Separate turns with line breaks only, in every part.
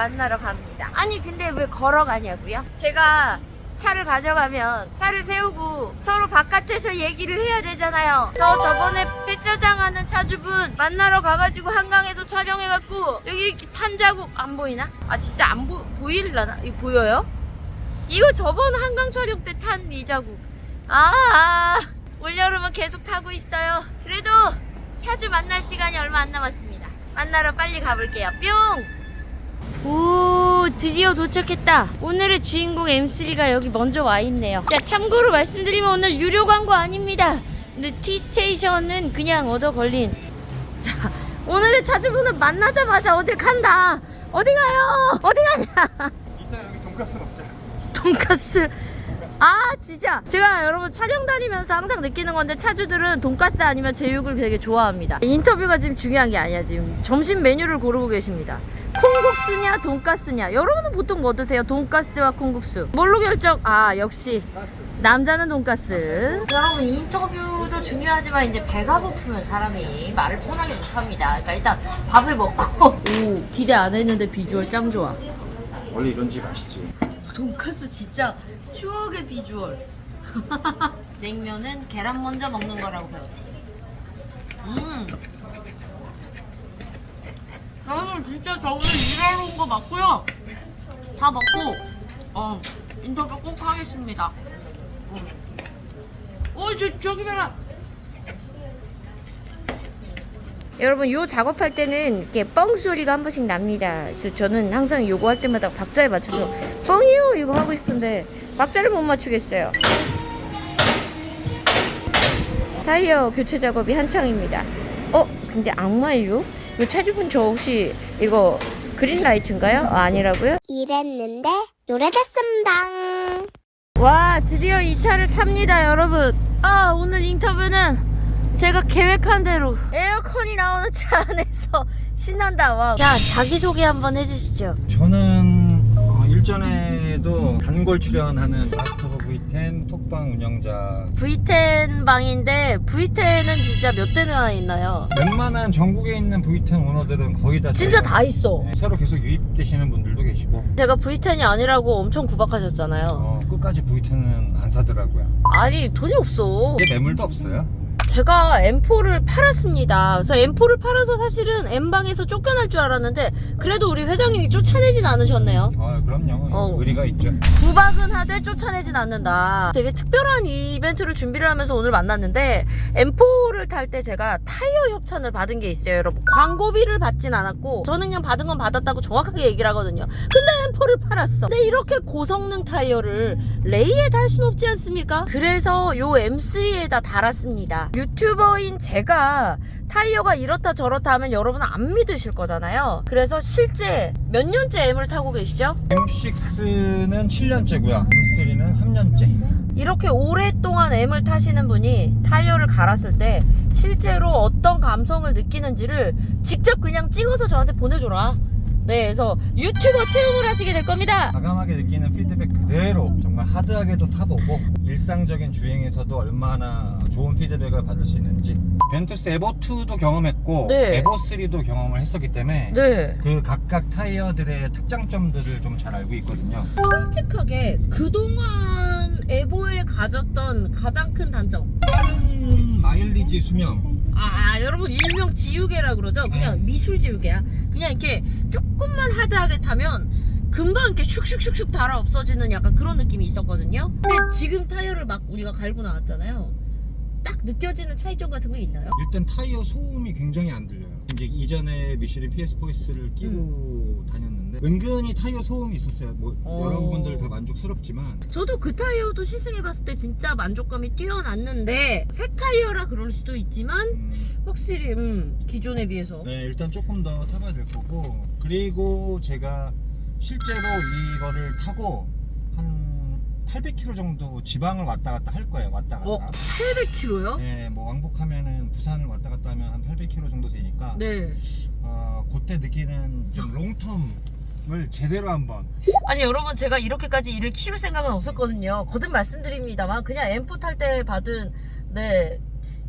만나러 갑니다. 아니 근데 왜 걸어가냐고요? 제가 차를 가져가면 차를 세우고 서로 바깥에서 얘기를 해야 되잖아요. 저 저번에 폐차장 하는 차주분 만나러 가가지고 한강에서 촬영해갖고 여기 탄 자국 안 보이나? 아 진짜 안 보, 보일라나? 이거 보여요? 이거 저번 한강 촬영 때 탄 이 자국. 아, 아 올여름은 계속 타고 있어요. 그래도 차주 만날 시간이 얼마 안 남았습니다. 만나러 빨리 가볼게요. 뿅! 오, 드디어 도착했다. 오늘의 주인공 M3가 여기 먼저 와 있네요. 자, 참고로 말씀드리면 오늘 유료 광고 아닙니다. 근데 T스테이션은 그냥 얻어 걸린. 자, 오늘의 차주분은 만나자마자 어딜 간다. 어디 가요? 어디 가냐?
이따 여기 돈가스 먹자.
돈가스. 아 진짜 제가 여러분 촬영 다니면서 항상 느끼는 건데 차주들은 돈가스 아니면 제육을 되게 좋아합니다 인터뷰가 지금 중요한 게 아니야 지금 점심 메뉴를 고르고 계십니다 콩국수냐 돈가스냐 여러분은 보통 뭐 드세요 돈가스와 콩국수 뭘로 결정 아 역시
가스.
남자는 돈가스 여러분 인터뷰도 중요하지만 이제 배가 고프면 사람이 말을 편하게 못합니다 그러니까 일단 밥을 먹고 오 기대 안 했는데 비주얼 짱 좋아
원래 이런 집 맛있지.
돈까스 진짜 추억의 비주얼. 냉면은 계란 먼저 먹는 거라고 배웠지. 음. 진짜 저 오늘 일하러 온 거 맞고요. 다 먹고 어 인터뷰 꼭 하겠습니다. 음. 어저 저기 봐라. 여러분 요 작업할 때는 이렇게 뻥 소리가 한 번씩 납니다. 그래서 저는 항상 요거 할 때마다 박자에 맞춰서 뻥이요 이거 하고 싶은데 박자를 못 맞추겠어요. 타이어 교체 작업이 한창입니다. 어 근데 악마예요? 이 차주분 저 혹시 이거 그린라이트인가요? 아, 아니라고요?
이랬는데 노래됐습니다.
와 드디어 이 차를 탑니다 여러분 아 오늘 인터뷰는 제가 계획한 대로 에어컨이 나오는 차 안에서 신난다 와자 자기소개 한번 해주시죠
저는 어, 일전에도 단골 출연하는 마스터브 V10 톡방 운영자.
V10 방인데 V10은 진짜 몇 대나 있나요?
웬만한 전국에 있는 V10 오너들은 거의 다
진짜
저희가-
다 있어
네, 새로 계속 유입되시는 분들도 계시고
제가 V10이 아니라고 엄청 구박하셨잖아요
어, 끝까지 V10은 안 사더라고요.
아니 돈이 없어
이게 매물도 없어요.
제가 M4를 팔았습니다. 그래서 M4를 팔아서 사실은 M방에서 쫓겨날 줄 알았는데 그래도 우리 회장님이 쫓아내진 않으셨네요.
아 그럼요.
어.
의리가 있죠.
구박은 하되 쫓아내진 않는다. 되게 특별한 이벤트를 준비를 하면서 오늘 만났는데 M4를 탈 때 제가 타이어 협찬을 받은 게 있어요, 여러분. 광고비를 받진 않았고 저는 그냥 받은 건 받았다고 정확하게 얘기를 하거든요. 근데 M4를 팔았어. 근데 이렇게 고성능 타이어를 레이에 달 순 없지 않습니까? 그래서 요 M3에다 달았습니다. 유튜버인 제가 타이어가 이렇다 저렇다 하면 여러분은 안 믿으실 거잖아요. 그래서 실제 몇 년째 M을 타고 계시죠?
M6는 7년째고요. M3는 3년째.
이렇게 오랫동안 M을 타시는 분이 타이어를 갈았을 때 실제로 어떤 감성을 느끼는지를 직접 그냥 찍어서 저한테 보내줘라. 네, 그래서 유튜버 체험을 하시게 될 겁니다.
과감하게 느끼는 피드백 그대로 정말 하드하게도 타보고 일상적인 주행에서도 얼마나 좋은 피드백을 받을 수 있는지 벤투스 에보2도 경험했고
네.
에보3도 경험을 했었기 때문에
네.
그 각각 타이어들의 특장점들을 좀 잘 알고 있거든요
솔직하게 그동안 에보에 가졌던 가장 큰 단점.
빠른 마일리지 수명
아, 아, 여러분 일명 지우개라 그러죠? 그냥 미술 지우개야. 그냥 이렇게 조금만 하드하게 타면 금방 이렇게 슉슉슉슉 달아 없어지는 약간 그런 느낌이 있었거든요. 근데 지금 타이어를 막 우리가 갈고 나왔잖아요. 딱 느껴지는 차이점 같은 거 있나요?
일단 타이어 소음이 굉장히 안 들려요 이제 이전에 미쉐린 PS 포이스를 끼고 다녔는데 은근히 타이어 소음이 있었어요 뭐
음. 어.
여러분들 다 만족스럽지만
저도 그 타이어도 시승해봤을 때 진짜 만족감이 뛰어났는데 새 타이어라 그럴 수도 있지만
음,
확실히 음, 기존에 비해서
네, 일단 조금 더 타봐야 될 거고 그리고 제가 실제로 이거를 타고 한 800km 정도 지방을 왔다 갔다 할 거예요. 왔다 갔다.
어 800km요?
네, 뭐 왕복하면은 부산 왔다 갔다 하면 한 800km 정도 되니까
네.
어, 그때 느끼는 좀 롱텀을 제대로 한번
아니 여러분 제가 이렇게까지 일을 키울 생각은 없었거든요. 거듭 말씀드립니다만 그냥 M4 탈 때 받은 네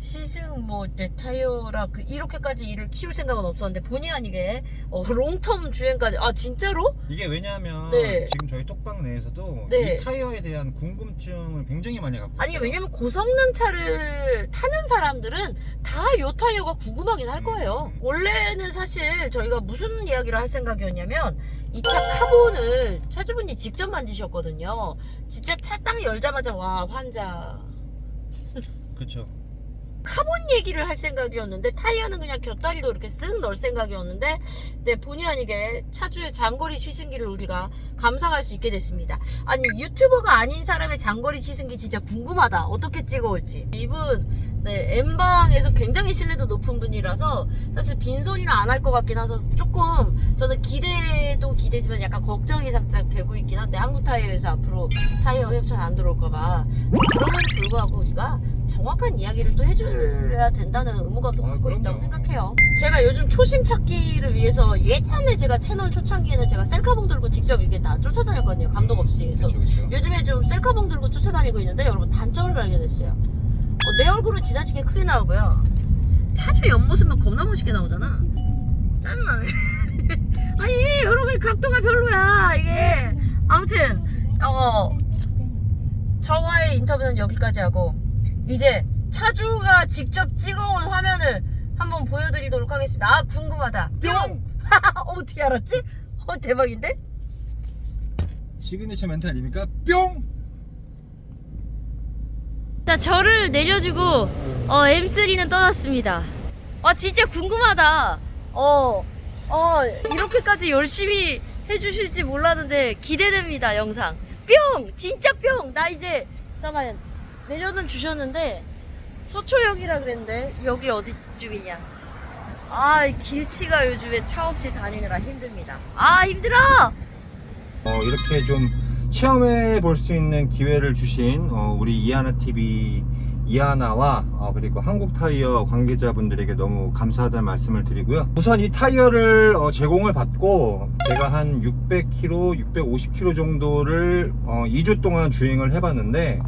시승 뭐내 타이어라 그 이렇게까지 일을 키울 생각은 없었는데 본의 아니게 어, 롱텀 주행까지 아 진짜로?
이게 왜냐하면
네.
지금 저희 톡방 내에서도
네.
이 타이어에 대한 궁금증을 굉장히 많이 갖고 있어요.
아니 왜냐면 고성능 차를 타는 사람들은 다 요 타이어가 궁금하긴 할 거예요.
음.
원래는 사실 저희가 무슨 이야기를 할 생각이었냐면 이 차 카본을 차주분이 직접 만드셨거든요. 진짜 차 딱 열자마자 와 환자
그렇죠.
카본 얘기를 할 생각이었는데 타이어는 그냥 곁다리로 이렇게 쓱 넣을 생각이었는데 네, 본의 아니게 차주의 장거리 시승기를 우리가 감상할 수 있게 됐습니다. 아니 유튜버가 아닌 사람의 장거리 시승기 진짜 궁금하다. 어떻게 찍어올지. 이분 네, M방에서 굉장히 신뢰도 높은 분이라서 사실 빈손이는 안 할 것 같긴 해서 조금 저는 기대도 기대지만 약간 걱정이 살짝 되고 있긴 한데 한국 타이어에서 앞으로 타이어 협찬 안 들어올까봐 그럼에도 불구하고 우리가 정확한 이야기를 또 해줘야 된다는 의무감도
아,
갖고 있다고
그럼요.
생각해요. 제가 요즘 초심 찾기를 위해서 예전에 제가 채널 초창기에는 제가 셀카봉 들고 직접 이렇게 다 쫓아다녔거든요. 감독 없이. 그래서
그렇죠.
요즘에 좀 셀카봉 들고 쫓아다니고 있는데 여러분 단점을 발견했어요. 어, 내 얼굴은 지나치게 크게 나오고요. 차주 옆모습만 겁나 멋있게 나오잖아. 짜증나네. 아니 여러분 각도가 별로야 이게. 아무튼 어 저와의 인터뷰는 여기까지 하고 이제 차주가 직접 찍어온 화면을 한번 보여드리도록 하겠습니다. 아 궁금하다. 뿅! 어떻게 알았지? 어 대박인데?
시그니처 멘트 아닙니까? 뿅!
자, 저를 내려주고 어, M3는 떠났습니다. 아, 진짜 궁금하다. 어, 어, 이렇게까지 열심히 해주실지 몰랐는데 기대됩니다, 영상. 뿅! 진짜 뿅! 나 이제, 잠깐만, 내려는 주셨는데, 서초역이라 그랬는데, 여기 어디쯤이냐. 아, 이 길치가 요즘에 차 없이 다니느라 힘듭니다. 아, 힘들어!
어, 이렇게 좀 체험해 볼 수 있는 기회를 주신 어, 우리 이하나 TV 이하나와 어, 그리고 한국 타이어 관계자분들에게 너무 감사하다는 말씀을 드리고요. 우선 이 타이어를 어, 제공을 받고 제가 한 600km, 650km 정도를 어, 2주 동안 주행을 해봤는데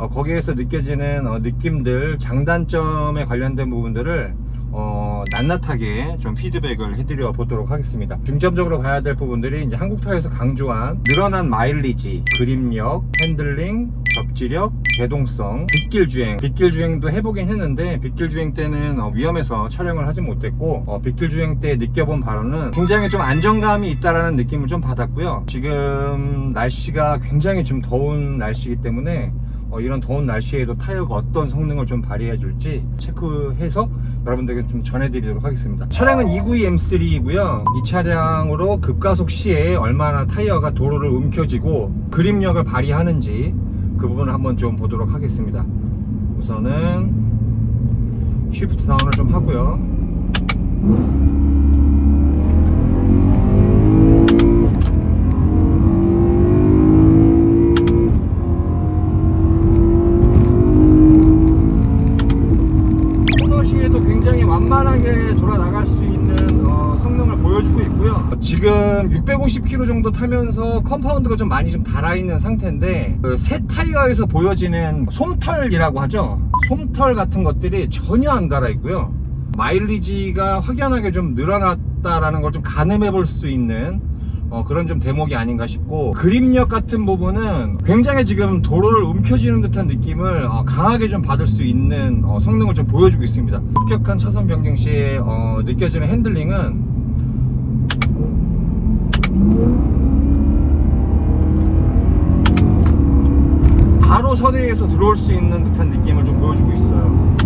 어, 거기에서 느껴지는 어, 느낌들, 장단점에 관련된 부분들을 어, 낱낱하게 좀 피드백을 해드려 보도록 하겠습니다. 중점적으로 봐야 될 부분들이 이제 한국 타이어에서 강조한 늘어난 마일리지, 그립력, 핸들링, 접지력, 제동성, 빗길 주행. 빗길 주행도 해보긴 했는데 빗길 주행 때는 어, 위험해서 촬영을 하지 못했고 어, 빗길 주행 때 느껴본 바로는 굉장히 좀 안정감이 있다라는 느낌을 좀 받았고요. 지금 날씨가 굉장히 좀 더운 날씨이기 때문에 어, 이런 더운 날씨에도 타이어가 어떤 성능을 좀 발휘해 줄지 체크해서 여러분들에게 좀 전해드리도록 하겠습니다. 차량은 292 M3이고요. 이 차량으로 급가속 시에 얼마나 타이어가 도로를 움켜쥐고 그립력을 발휘하는지 그 부분을 한번 좀 보도록 하겠습니다. 우선은 쉬프트 다운을 좀 하고요. 250km 정도 타면서 컴파운드가 좀 많이 좀 달아있는 상태인데 그 새 타이어에서 보여지는 솜털이라고 하죠. 솜털 같은 것들이 전혀 안 달아있고요. 마일리지가 확연하게 좀 늘어났다라는 걸 좀 가늠해 볼 수 있는 어, 그런 좀 대목이 아닌가 싶고 그립력 같은 부분은 굉장히 지금 도로를 움켜쥐는 듯한 느낌을 어, 강하게 좀 받을 수 있는 어, 성능을 좀 보여주고 있습니다. 급격한 차선 변경 시에 어, 느껴지는 핸들링은 선회에서 들어올 수 있는 듯한 느낌을 좀 보여주고 있어요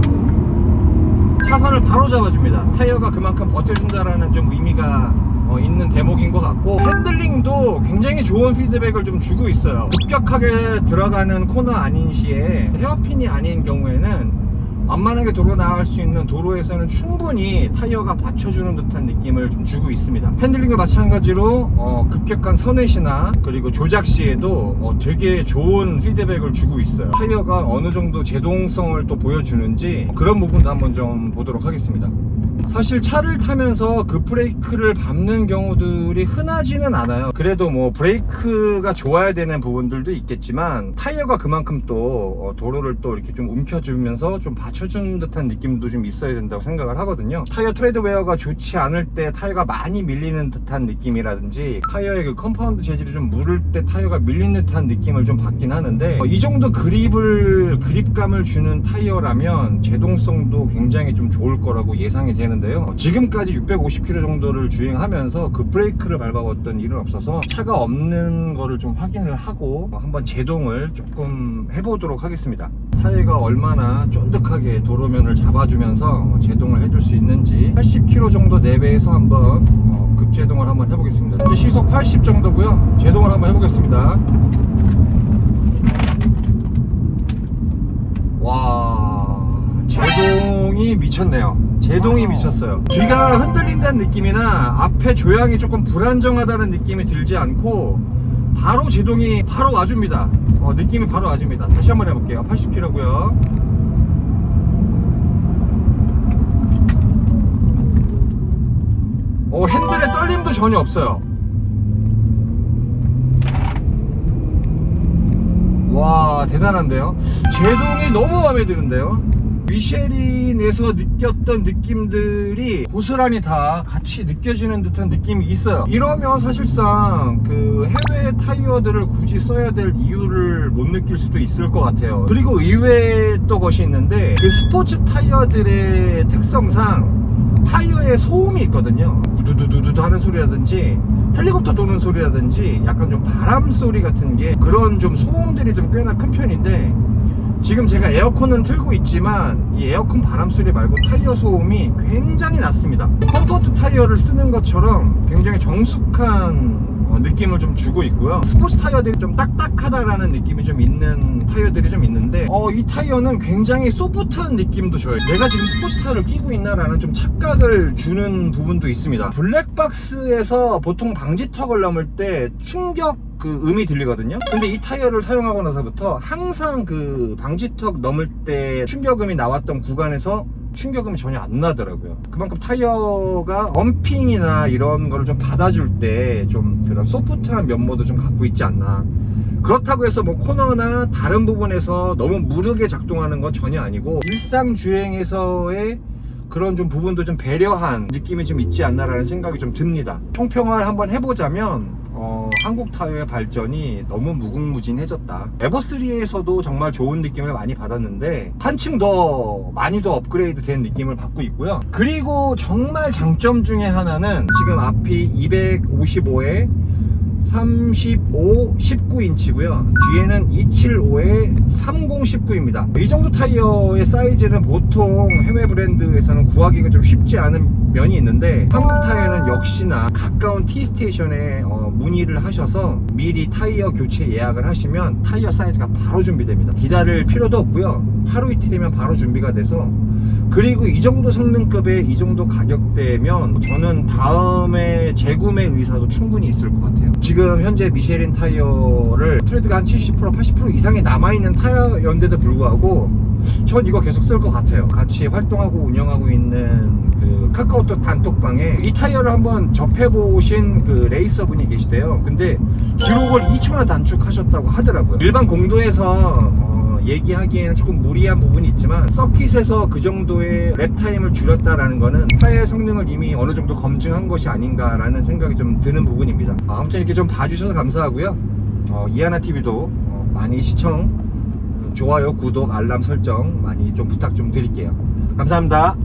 차선을 바로 잡아줍니다. 타이어가 그만큼 버텨준다라는 좀 의미가 어, 있는 대목인 것 같고 핸들링도 굉장히 좋은 피드백을 좀 주고 있어요. 급격하게 들어가는 코너 아닌 시에 헤어핀이 아닌 경우에는 완만하게 도로 나갈 수 있는 도로에서는 충분히 타이어가 받쳐주는 듯한 느낌을 좀 주고 있습니다. 핸들링과 마찬가지로 어, 급격한 선회시나 그리고 조작 시에도 어, 되게 좋은 피드백을 주고 있어요. 타이어가 어느 정도 제동성을 또 보여주는지 그런 부분도 한번 좀 보도록 하겠습니다. 사실 차를 타면서 그 브레이크를 밟는 경우들이 흔하지는 않아요. 그래도 뭐 브레이크가 좋아야 되는 부분들도 있겠지만 타이어가 그만큼 또 어, 도로를 또 이렇게 좀 움켜주면서 좀 받쳐 받쳐주는 듯한 느낌도 좀 있어야 된다고 생각을 하거든요. 타이어 트레드웨어가 좋지 않을 때 타이어가 많이 밀리는 듯한 느낌이라든지 타이어의 그 컴파운드 재질이 좀 무를 때 타이어가 밀린 듯한 느낌을 좀 받긴 하는데 어, 이 정도 그립을 그립감을 주는 타이어라면 제동성도 굉장히 좀 좋을 거라고 예상이 되는 데요. 어, 지금까지 650km 정도를 주행하면서 그 브레이크를 밟아봤던 일은 없어서 차가 없는 거를 좀 확인을 하고 어, 한번 제동을 조금 해보도록 하겠습니다. 타이어가 얼마나 쫀득하게 도로면을 잡아주면서 어, 제동을 해줄 수 있는지 80km 정도 내외에서 한번 어, 급제동을 한번 해보겠습니다. 현재 시속 80 정도고요. 제동을 한번 해보겠습니다. 와 제동이 미쳤네요 제동이 미쳤어요. 뒤가 흔들린다는 느낌이나 앞에 조향이 조금 불안정하다는 느낌이 들지 않고 바로 제동이 바로 와줍니다. 어, 느낌이 바로 와줍니다. 다시 한번 해볼게요. 80km고요. 어, 핸들에 떨림도 전혀 없어요. 와 대단한데요? 제동이 너무 마음에 드는데요 미쉐린에서 느꼈던 느낌들이 고스란히 다 같이 느껴지는 듯한 느낌이 있어요. 이러면 사실상 그 해외 타이어들을 굳이 써야 될 이유를 못 느낄 수도 있을 것 같아요. 그리고 의외의 또 것이 있는데 그 스포츠 타이어들의 특성상 타이어에 소음이 있거든요. 두두두두 하는 소리라든지 헬리콥터 도는 소리라든지 약간 좀 바람 소리 같은 게 그런 좀 소음들이 좀 꽤나 큰 편인데 지금 제가 에어컨은 틀고 있지만 이 에어컨 바람 소리 말고 타이어 소음이 굉장히 낮습니다. 컴포트 타이어를 쓰는 것처럼 굉장히 정숙한 어, 느낌을 좀 주고 있고요. 스포츠 타이어들이 좀 딱딱하다라는 느낌이 좀 있는 타이어들이 좀 있는데 어, 이 타이어는 굉장히 소프트한 느낌도 줘요. 내가 지금 스포츠 타이어를 끼고 있나라는 좀 착각을 주는 부분도 있습니다. 블랙박스에서 보통 방지턱을 넘을 때 충격 그 음이 들리거든요. 근데 이 타이어를 사용하고 나서부터 항상 그 방지턱 넘을 때 충격음이 나왔던 구간에서 충격음이 전혀 안 나더라고요 그만큼 타이어가 럼핑이나 이런 거를 좀 받아줄 때 좀 그런 소프트한 면모도 좀 갖고 있지 않나 그렇다고 해서 뭐 코너나 다른 부분에서 너무 무르게 작동하는 건 전혀 아니고 일상 주행에서의 그런 좀 부분도 좀 배려한 느낌이 좀 있지 않나라는 생각이 좀 듭니다. 총평을 한번 해보자면 어, 한국 타이어의 발전이 너무 무궁무진해졌다. 에버3에서도 정말 좋은 느낌을 많이 받았는데 한층 더 많이 더 업그레이드 된 느낌을 받고 있고요. 그리고 정말 장점 중에 하나는 지금 앞이 255에 35, 19인치고요. 뒤에는 275에 30, 19입니다. 이 정도 타이어의 사이즈는 보통 해외 브랜드에서는 구하기가 좀 쉽지 않은 면이 있는데 한국 타이어는 역시나 가까운 T 스테이션에 어, 문의를 하셔서 미리 타이어 교체 예약을 하시면 타이어 사이즈가 바로 준비됩니다. 기다릴 필요도 없고요. 하루 이틀이면 바로 준비가 돼서 그리고 이 정도 성능급에 이 정도 가격대면 저는 다음에 재구매 의사도 충분히 있을 것 같아요. 지금 현재 미쉐린 타이어를 트레드가 한 70% 80% 이상이 남아있는 타이어인데도 불구하고 전 이거 계속 쓸 것 같아요. 같이 활동하고 운영하고 있는 그 카카오톡 단톡방에 이 타이어를 한번 접해보신 그 레이서분이 계시대요. 근데 기록을 2초나 단축하셨다고 하더라고요. 일반 공도에서 어, 얘기하기에는 조금 무리한 부분이 있지만 서킷에서 그 정도의 랩 타임을 줄였다라는 거는 타이어의 성능을 이미 어느 정도 검증한 것이 아닌가라는 생각이 좀 드는 부분입니다. 아, 아무튼 이렇게 좀 봐주셔서 감사하고요. 어, 이하나 TV도 어, 많이 시청, 좋아요, 구독, 알람 설정 많이 좀 부탁 좀 드릴게요. 감사합니다.